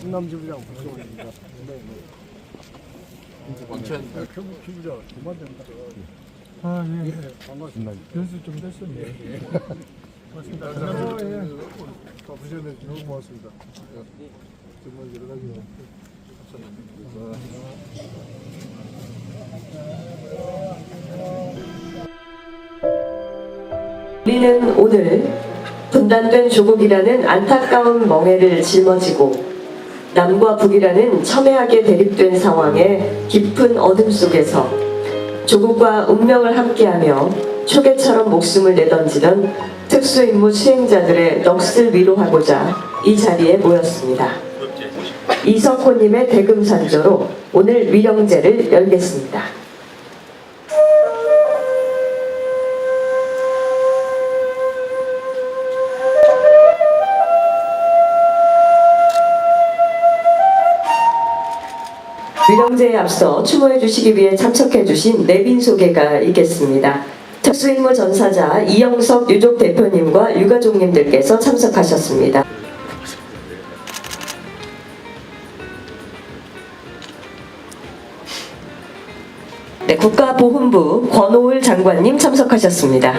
충남지부장 박성원입니다. 왕천 경북 지부장 김만대입니다. 아, 예. 예, 반갑습니다. 연수 좀 됐었네. 반갑습니다. 어, 예. 바쁘셨는데 너무 고맙습니다. 정말 여러 가지 우리는 오늘 분단된 조국이라는 안타까운 멍해를 짊어지고 남과 북이라는 첨예하게 대립된 상황의 깊은 어둠 속에서 조국과 운명을 함께하며 초계처럼 목숨을 내던지던 특수임무 수행자들의 넋을 위로하고자 이 자리에 모였습니다. 이석호님의 대금산조로 오늘 위령제를 열겠습니다. 위령제에 앞서 추모해 주시기 위해 참석해 주신 내빈 소개가 있겠습니다. 특수임무 전사자 이영석 유족 대표님과 유가족님들께서 참석하셨습니다. 네, 국가보훈부 권오을 장관님 참석하셨습니다.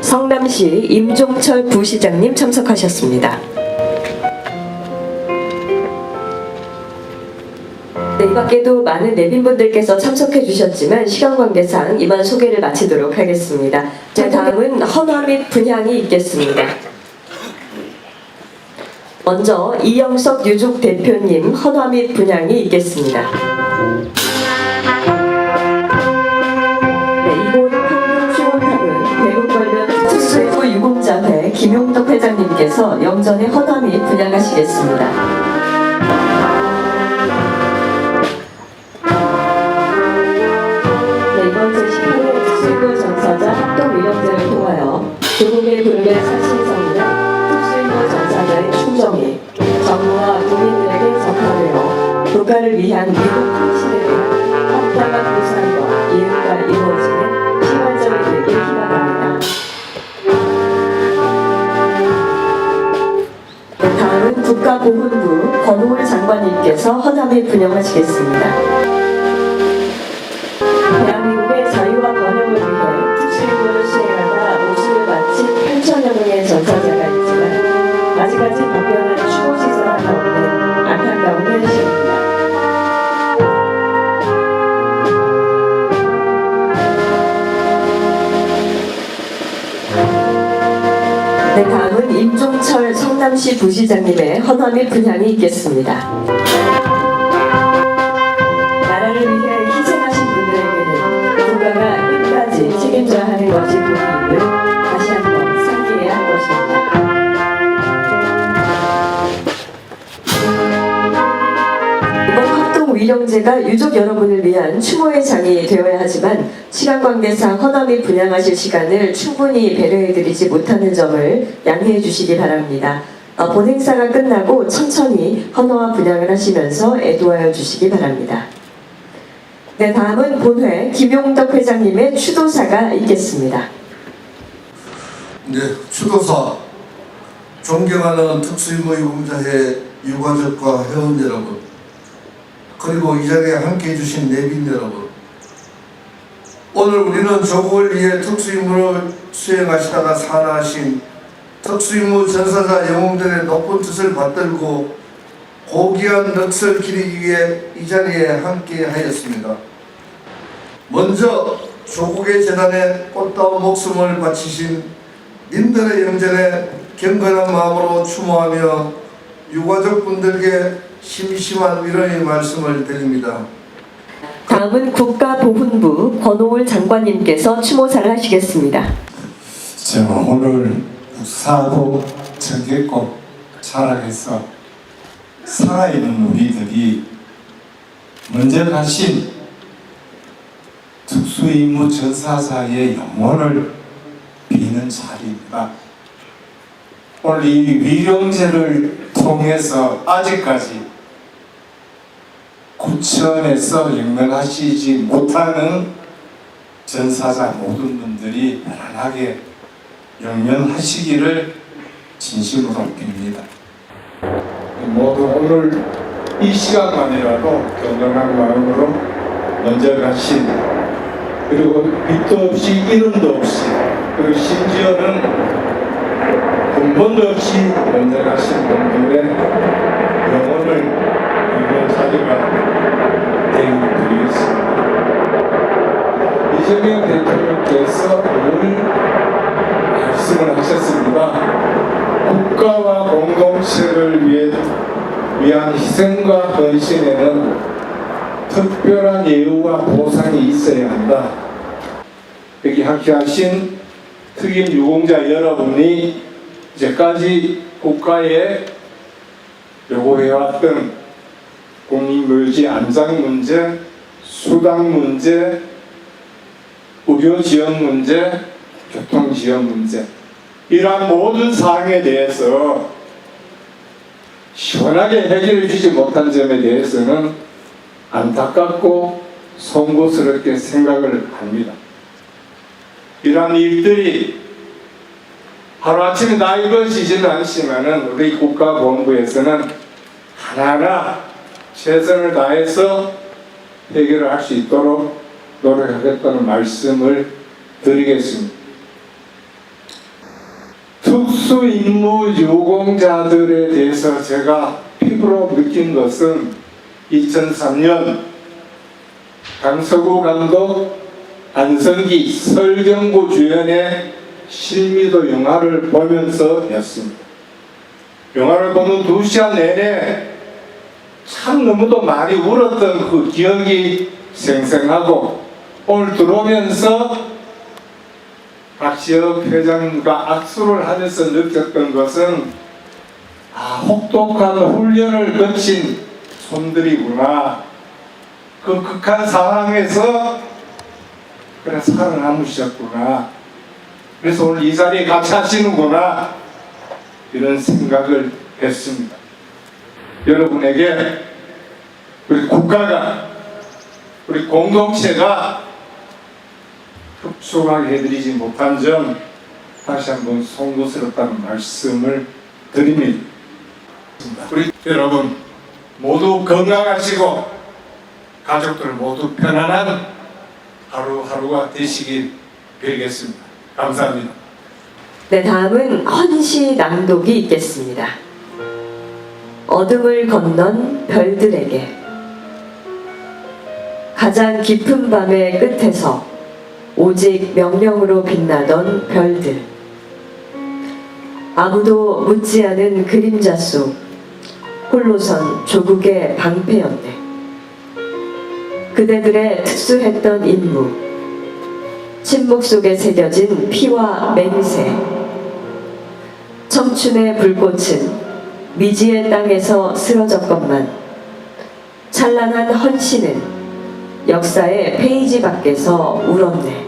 성남시 임종철 부시장님 참석하셨습니다. 네, 이 밖에도 많은 내빈분들께서 참석해 주셨지만 시간 관계상 이만 소개를 마치도록 하겠습니다. 자, 다음은 헌화 및 분향이 있겠습니다. 먼저 이영석 유족 대표님 헌화 및 분향이 있겠습니다. 네, 이곳 한국시원탑은 대구 관련 특수일부 유공자회 김용덕 회장님께서 영전에 헌화 및 분향하시겠습니다. 미국 통신에 대한 합당한 보상과 이해가 이루어지는 시간점이 되길 희망합니다. 네, 다음은 국가보훈부 권오을 장관님께서 헌함에 분영하시겠습니다. 대한민국 임종철 성남시 부시장님의 헌화 및 분향이 있겠습니다. 위령제가 유족 여러분을 위한 추모의 장이 되어야 하지만 시간 관계상 및 분양하실 시간을 충분히 배려해드리지 못하는 점을 양해해 주시기 바랍니다. 어, 본 행사가 끝나고 천천히 헌화와 분양을 하시면서 애도하여 주시기 바랍니다. 네, 다음은 본회 김용덕 회장님의 추도사가 있겠습니다. 네, 추도사 존경하는 특수임무유공자회 유가족과 회원 여러분 그리고 이 자리에 함께 해주신 내빈 여러분 오늘 우리는 조국을 위해 특수임무를 수행하시다가 사나하신 특수임무 전사자 영웅들의 높은 뜻을 받들고 고귀한 넋을 기리기 위해 이 자리에 함께 하였습니다. 먼저 조국의 재단에 꽃다운 목숨을 바치신 님들의 영전에 경건한 마음으로 추모하며 유가족분들께 심심한 위로의 말씀을 드립니다. 다음은 국가보훈부 권오을 장관님께서 추모사를 하시겠습니다. 제가 오늘 북사도 청계꽃 자락에서 살아있는 우리들이 먼저 가신 특수임무 전사자의 영혼을 비는 자리입니다. 오늘 이 위령제를 통해서 아직까지 구천에서 영명하시지 못하는 전사자 모든 분들이 편안하게 영면하시기를 진심으로 빕니다. 모두 오늘 이 시간만이라도 경건한 마음으로 먼저 가신 그리고 빛도 없이 이름도 없이 그리고 심지어는 근본도 없이 가신 분들의 영혼을 이번 자리가 되기 드리겠습니다. 이재명 대통령께서 오늘 말씀을 하셨습니다. 국가와 공동체를 위해, 위한 희생과 헌신에는 특별한 예우와 보상이 있어야 한다. 여기 함께하신 특임 유공자 여러분이 이제까지 국가에 요구해왔던 국립묘지 안장 문제, 수당 문제, 의료 지원 문제, 교통 지원 문제 이러한 모든 사항에 대해서 시원하게 해결해 주지 못한 점에 대해서는 안타깝고 송구스럽게 생각을 합니다. 이러한 일들이 하루아침에 다 이루어지지는 않지만은 우리 국가본부에서는 하나하나 최선을 다해서 해결을 할 수 있도록 노력하겠다는 말씀을 드리겠습니다. 특수임무 유공자들에 대해서 제가 피부로 느낀 것은 2003년 강서구 감독 안성기 설경구 주연의 실미도 영화를 보면서였습니다. 영화를 보는 두 시간 내내 참 너무도 많이 울었던 그 기억이 생생하고 오늘 들어오면서 박지혁 회장과 악수를 하면서 느꼈던 것은 아 혹독한 훈련을 거친 손들이구나 그 극한 상황에서 그래 살아남으셨구나. 그래서 오늘 이 자리에 같이 하시는구나. 이런 생각을 했습니다. 여러분에게 우리 국가가 우리 공동체가 흡수하게 해드리지 못한 점 다시 한번 송구스럽다는 말씀을 드립니다. 우리 여러분 모두 건강하시고 가족들 모두 편안한 하루하루가 되시길 빌겠습니다. 감사합니다. 네, 다음은 헌시 낭독이 있겠습니다. 어둠을 건넌 별들에게 가장 깊은 밤의 끝에서 오직 명령으로 빛나던 별들 아무도 묻지 않은 그림자 속 홀로선 조국의 방패였네 그대들의 특수했던 임무. 침묵 속에 새겨진 피와 맹세. 청춘의 불꽃은 미지의 땅에서 쓰러졌건만 찬란한 헌신은 역사의 페이지 밖에서 울었네.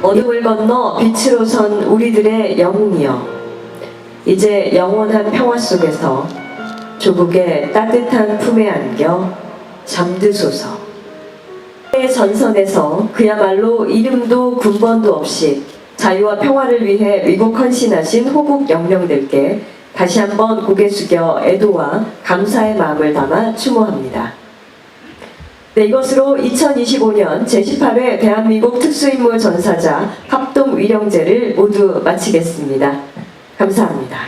어둠을 건너 빛으로 선 우리들의 영웅이여. 이제 영원한 평화 속에서 조국의 따뜻한 품에 안겨 잠드소서 의 전선에서 그야말로 이름도 군번도 없이 자유와 평화를 위해 위국 헌신하신 호국 영령들께 다시 한번 고개 숙여 애도와 감사의 마음을 담아 추모합니다. 네, 이것으로 2025년 제18회 대한민국 특수임무 전사자 합동 위령제를 모두 마치겠습니다. 감사합니다.